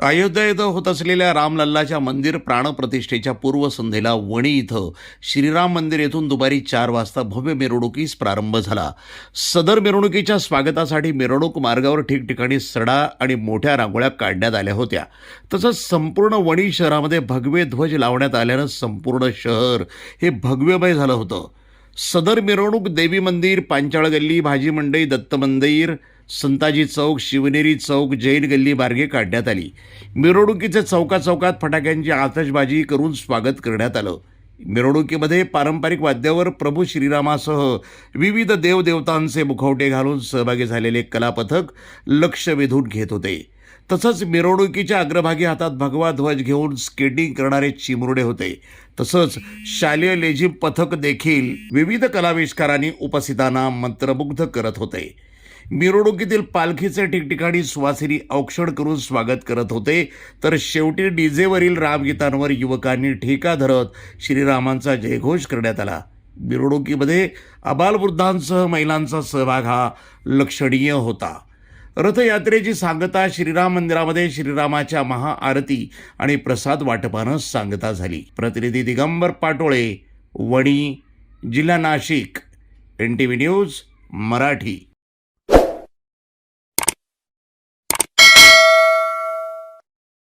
अयोध्या इथं होत असलेल्या रामलल्लाच्या मंदिर प्राणप्रतिष्ठेच्या पूर्वसंध्येला वणी इथं श्रीराम मंदिर येथून दुपारी चार वाजता भव्य मिरवणुकीस प्रारंभ झाला. सदर मिरवणुकीच्या स्वागतासाठी मिरवणूक मार्गावर ठिकठिकाणी सडा आणि मोठ्या रांगोळ्या काढण्यात आल्या होत्या. तसंच संपूर्ण वणी शहरामध्ये भगवे ध्वज लावण्यात आल्यानं संपूर्ण शहर हे भगवेमय झालं होतं. सदर मिरवणूक देवी मंदिर पांचाळ गल्ली भाजी मंडई दत्त मंदिर संताजी चौक शिवनेरी चौक जैन गल्ली मार्गे काढण्यात आली. मिरवणुकीचे चौका चौकात फटाक्यांची आतषबाजी करून स्वागत करण्यात आलं. मिरवणुकीमध्ये पारंपरिक वाद्यावर प्रभू श्रीरामासह विविध देवदेवतांचे मुखवटे घालून सहभागी झालेले कलापथक लक्ष वेधून घेत होते. तसंच मिरवणुकीच्या अग्रभागी हातात भगवा ध्वज घेऊन स्केटिंग करणारे चिमुरडे होते. तसंच शालेय लेझिम पथक देखील विविध कलाविष्कारांनी उपस्थितांना मंत्रमुग्ध करत होते. मिरवणुकीतील पालखीचे ठिकठिकाणी सुवासिनी औक्षण करून स्वागत करत होते. तर शेवटी डीजेवरील रामगीतांवर युवकांनी ठेका धरत श्रीरामांचा जयघोष करण्यात आला. मिरवणुकीमध्ये अबालवृद्धांसह महिलांचा सहभाग हा लक्षणीय होता. रथयात्रेची सांगता श्रीराम मंदिरामध्ये श्रीरामाच्या महाआरती आणि प्रसाद वाटपानं सांगता झाली. प्रतिनिधी दिगंबर पाटोळे वणी जिल्हा Nashik N T V news Marathi.